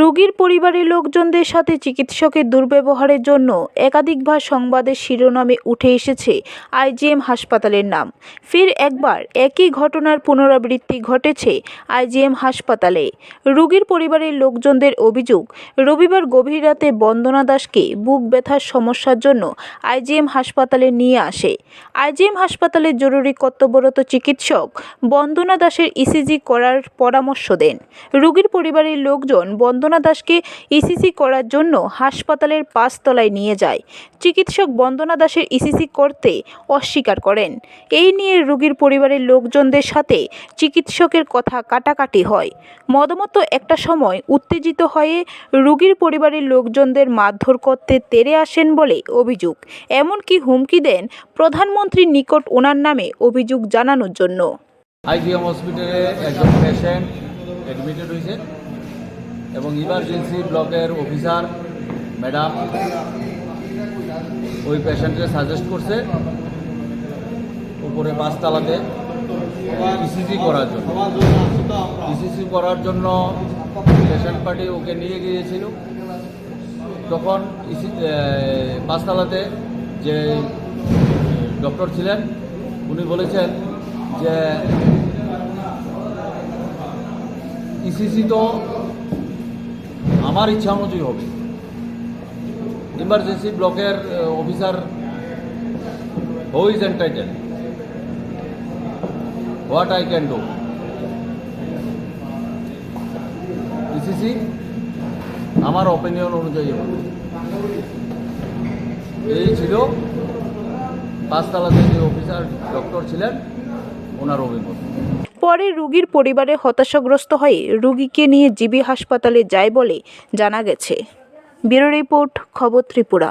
রোগীর পরিবারের লোকজনদের সাথে চিকিৎসকের দুর্ব্যবহারের জন্য একাধিকবার সংবাদের শিরোনামে উঠে এসেছে আইজিএম হাসপাতালের নাম। ফের একবার একই ঘটনার পুনরাবৃত্তি ঘটেছে আইজিএম হাসপাতালে। রোগীর পরিবারের লোকজনদের অভিযোগ, রবিবার গভীর রাতে বন্দনা দাসকে বুক ব্যথার সমস্যার জন্য আইজিএম হাসপাতালে নিয়ে আসে। আইজিএম হাসপাতালের জরুরি কর্তব্যরত চিকিৎসক বন্দনা দাসের ইসিজি করার পরামর্শ দেন। রোগীর পরিবারের লোকজন বন্দনা দাসকে ইসিসি করার জন্য হাসপাতালের পাঁচতলায় নিয়ে যায়। চিকিৎসক বন্দনা দাসের ইসিসি করতে অস্বীকার করেন। এই নিয়ে রোগীর পরিবারের লোকজনদের সাথে চিকিৎসকের কথা কাটাকাটি হয়। মদমতো একটা সময় উত্তেজিত হয়ে রোগীর পরিবারের লোকজনদের মারধর করতে তেড়ে আসেন বলে অভিযোগ। এমনকি হুমকি দেন প্রধানমন্ত্রীর নিকট ওনার নামে অভিযোগ জানানোর জন্য। আইজিএম হসপিটালে একজন পেশেন্ট অ্যাডমিটেড হয়েছে। এবং ইমার্জেন্সি ব্লকের অফিসার ম্যাডাম ওই পেশেন্টকে সাজেস্ট করছে উপরে পাঁচতলাতে ইসিজি করার জন্য। ইসিজি করার জন্য পেশেন্ট পার্টি ওকে নিয়ে গিয়েছিল। তখন ইসি পাঁচতলাতে যে ডক্টর ছিলেন, উনি বলেছেন যে ইসিসি তো আমার ইচ্ছা অনুযায়ী হবে। ইমার্জেন্সি ব্লকের officer who is entitle what I can do ECC আমার অপিনিয়ন অনুযায়ী হবে। এই ছিল পাঁচতলাতে যে অফিসার ডক্টর ছিলেন, ওনার অভিমত। পরে রুগীর পরিবারে হতাশাগ্রস্ত হয়ে রুগীকে নিয়ে জিবি হাসপাতালে যায় বলে জানা গেছে। ব্যুরো রিপোর্ট, খবর ত্রিপুরা।